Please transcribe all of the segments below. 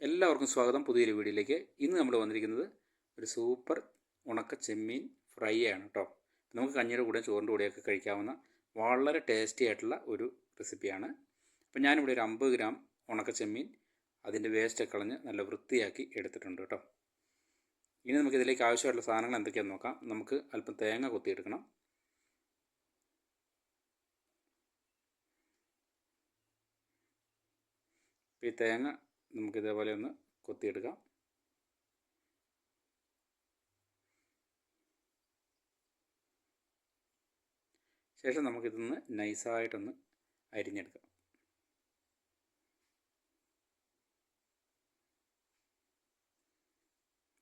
എല്ലാവർക്കും സ്വാഗതം. പുതിയൊരു വീഡിയോയിലേക്ക്. ഇന്ന് നമ്മൾ വന്നിരിക്കുന്നത് ഒരു സൂപ്പർ ഉണക്ക ചെമ്മീൻ ഫ്രൈ ആണ് കേട്ടോ നമുക്ക് കഞ്ഞിയുടെ കൂടെ ചോറിന്റെ കൂടെയൊക്കെ കഴിക്കാവുന്ന വളരെ ടേസ്റ്റി ആയിട്ടുള്ള ഒരു റെസിപ്പിയാണ് അപ്പോൾ ഞാനിവിടെ ഒരു അമ്പത് ഗ്രാം ഉണക്ക ചെമ്മീൻ അതിന്റെ വേസ്റ്റൊക്കെ കളഞ്ഞ് നല്ല വൃത്തിയാക്കി എടുത്തിട്ടുണ്ട് കേട്ടോ ഇനി നമുക്ക് ഇതിലേക്ക് ആവശ്യമായിട്ടുള്ള സാധനങ്ങൾ എന്തൊക്കെയാണെന്ന് നോക്കാം. നമുക്ക് അല്പം തേങ്ങ കൊത്തിയെടുക്കണം. ഈ തേങ്ങ നമുക്ക് ഇതേപോലെ ഒന്ന് കൊത്തിയെടുക്കാം. ശേഷം നമുക്കിതൊന്ന് നൈസായിട്ടൊന്ന് അരിഞ്ഞെടുക്കാം.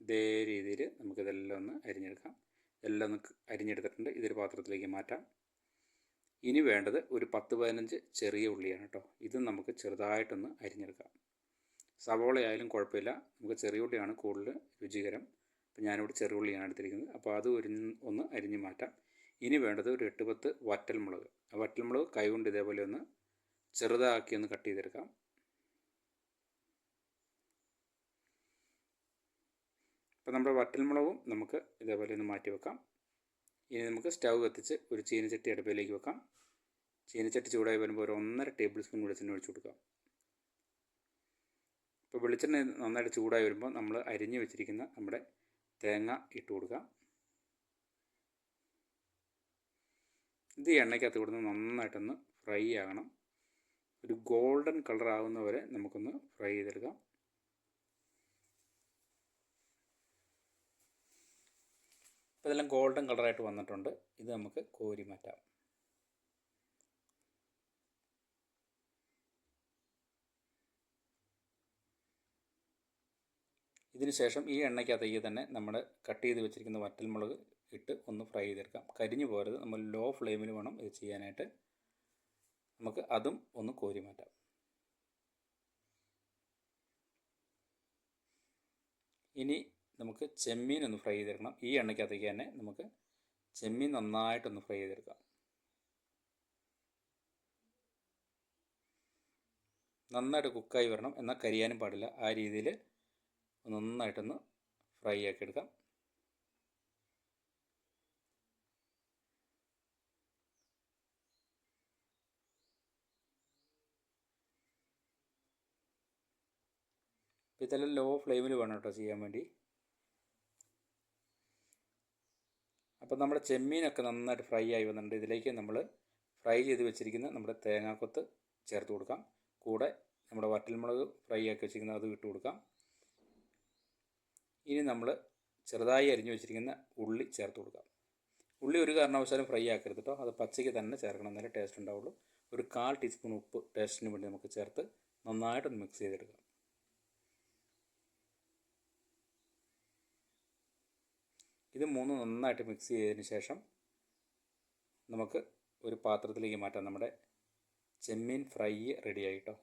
ഇതേ രീതിയിൽ നമുക്കിതെല്ലാം ഒന്ന് അരിഞ്ഞെടുക്കാം. എല്ലാം ഒന്ന് അരിഞ്ഞെടുത്തിട്ടുണ്ട്. ഇതൊരു പാത്രത്തിലേക്ക് മാറ്റാം. ഇനി വേണ്ടത് ഒരു പത്ത് പതിനഞ്ച് ചെറിയ ഉള്ളിയാണ് കേട്ടോ. ഇതും നമുക്ക് ചെറുതായിട്ടൊന്ന് അരിഞ്ഞെടുക്കാം. സവോളയായാലും കുഴപ്പമില്ല. നമുക്ക് ചെറിയ ഉള്ളിയാണ് കൂടുതൽ രുചികരം. അപ്പോൾ ഞാനിവിടെ ചെറിയ ഉള്ളിയാണ് എടുത്തിരിക്കുന്നത്. അപ്പോൾ അത് ഒരു ഒന്ന് അരിഞ്ഞ് മാറ്റാം. ഇനി വേണ്ടത് ഒരു എട്ട് പത്ത് വറ്റൽമുളക്. ആ വറ്റൽമുളക് കൈകൊണ്ട് ഇതേപോലെ ഒന്ന് ചെറുതാക്കി ഒന്ന് കട്ട് ചെയ്തെടുക്കാം. അപ്പോൾ നമ്മുടെ വറ്റൽമുളകും നമുക്ക് ഇതേപോലെ ഒന്ന് മാറ്റി വെക്കാം. ഇനി നമുക്ക് സ്റ്റൗ കത്തിച്ച് ഒരു ചീനച്ചട്ടി അടുപ്പിലേക്ക് വെക്കാം. ചീനച്ചട്ടി ചൂടായി വരുമ്പോൾ ഒരു ഒന്നര ടേബിൾ സ്പൂൺ വെളിച്ചെണ്ണ ഒഴിച്ചു കൊടുക്കാം. ഇപ്പോൾ വെളിച്ചെണ്ണ നന്നായിട്ട് ചൂടായി വരുമ്പോൾ നമ്മൾ അരിഞ്ഞു വെച്ചിരിക്കുന്ന നമ്മുടെ തേങ്ങ ഇട്ട് കൊടുക്കുക ഇത് എണ്ണയ്ക്കകത്ത് കൊടുത്ത് നന്നായിട്ടൊന്ന് ഫ്രൈ ആകണം. ഒരു ഗോൾഡൻ കളർ ആകുന്ന വരെ നമുക്കൊന്ന് ഫ്രൈ ചെയ്തെടുക്കാം. അപ്പോൾ ഇതെല്ലാം ഗോൾഡൻ കളറായിട്ട് വന്നിട്ടുണ്ട്. ഇത് നമുക്ക് കോരി മാറ്റാം. ഇതിന് ശേഷം ഈ എണ്ണയ്ക്കകത്തേക്ക് തന്നെ നമ്മൾ കട്ട് ചെയ്ത് വെച്ചിരിക്കുന്ന വറ്റൽമുളക് ഇട്ട് ഒന്ന് ഫ്രൈ ചെയ്തെടുക്കാം. കരിഞ്ഞു പോരുത് നമ്മൾ ലോ ഫ്ലെയിമിൽ വേണം ഇത് ചെയ്യാനായിട്ട്. നമുക്ക് അതും ഒന്ന് കോരി മാറ്റാം. ഇനി നമുക്ക് ചെമ്മീൻ ഒന്ന് ഫ്രൈ ചെയ്തെടുക്കണം. ഈ എണ്ണയ്ക്കകത്തേക്ക് തന്നെ നമുക്ക് ചെമ്മീൻ നന്നായിട്ടൊന്ന് ഫ്രൈ ചെയ്തെടുക്കാം. നന്നായിട്ട് കുക്കായി വരണം. എന്നാൽ കരിയാനും പാടില്ല. ആ രീതിയിൽ നന്നായിട്ടൊന്ന് ഫ്രൈ ആക്കി എടുക്കാം. ഇതെല്ലാം ലോ ഫ്ലെയിമിൽ വേണം കേട്ടോ ചെയ്യാൻ വേണ്ടി. അപ്പോൾ നമ്മുടെ ചെമ്മീനൊക്കെ നന്നായിട്ട് ഫ്രൈ ആയി വന്നിട്ടുണ്ട്. ഇതിലേക്ക് നമ്മൾ ഫ്രൈ ചെയ്ത് വെച്ചിരിക്കുന്ന നമ്മുടെ തേങ്ങാക്കൊത്ത് ചേർത്ത് കൊടുക്കാം. കൂടെ നമ്മുടെ വറ്റൽമുളക് ഫ്രൈ ആക്കി വെച്ചിരിക്കുന്ന അത് ഇട്ട് കൊടുക്കാം. ഇനി നമ്മൾ ചെറുതായി അരിഞ്ഞു വെച്ചിരിക്കുന്ന ഉള്ളി ചേർത്ത് കൊടുക്കാം. ഉള്ളി ഒരു കാരണവശാലും ഫ്രൈ ആക്കരുത് കേട്ടോ അത് പച്ചയ്ക്ക് തന്നെ ചേർക്കണം എന്നാലേ ടേസ്റ്റ് ഉണ്ടാവുള്ളൂ. ഒരു കാൽ ടീസ്പൂൺ ഉപ്പ് ടേസ്റ്റിന് വേണ്ടി നമുക്ക് ചേർത്ത് നന്നായിട്ടൊന്ന് മിക്സ് ചെയ്തെടുക്കാം. ഇത് മൂന്ന് നന്നായിട്ട് മിക്സ് ചെയ്തതിന് ശേഷം നമുക്ക് ഒരു പാത്രത്തിലേക്ക് മാറ്റാം. നമ്മുടെ ചെമ്മീൻ ഫ്രൈ റെഡി ആയിട്ടോ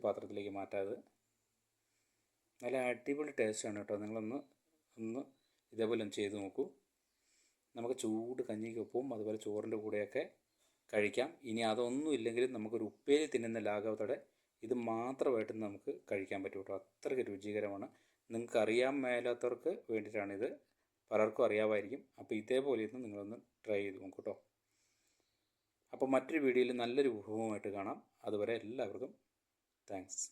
ഒരു പാത്രത്തിലേക്ക് മാറ്റാതെ. നല്ല അടിപൊളി ടേസ്റ്റാണ് കേട്ടോ. നിങ്ങളൊന്ന് ഒന്ന് ഇതേപോലെ ഒന്ന് ചെയ്ത് നോക്കൂ. നമുക്ക് ചൂട് കഞ്ഞിക്കൊപ്പവും അതുപോലെ ചോറിന്റെ കൂടെയൊക്കെ കഴിക്കാം. ഇനി അതൊന്നും ഇല്ലെങ്കിലും നമുക്കൊരു ഉപ്പേരി തിന്നുന്ന ലാഘവത്തോടെ ഇത് മാത്രമായിട്ട് നമുക്ക് കഴിക്കാൻ പറ്റും കേട്ടോ. അത്രയ്ക്ക് രുചികരമാണ്. നിങ്ങൾക്ക് അറിയാൻ മേലാത്തവർക്ക് വേണ്ടിയിട്ടാണിത്. പലർക്കും അറിയാമായിരിക്കും. അപ്പോൾ ഇതേപോലെ ഇന്ന് നിങ്ങളൊന്ന് ട്രൈ ചെയ്ത് നോക്കൂ കേട്ടോ. അപ്പോൾ മറ്റൊരു വീഡിയോയിൽ നല്ലൊരു വിഭവമായിട്ട് കാണാം. അതുവരെ എല്ലാവർക്കും Thanks.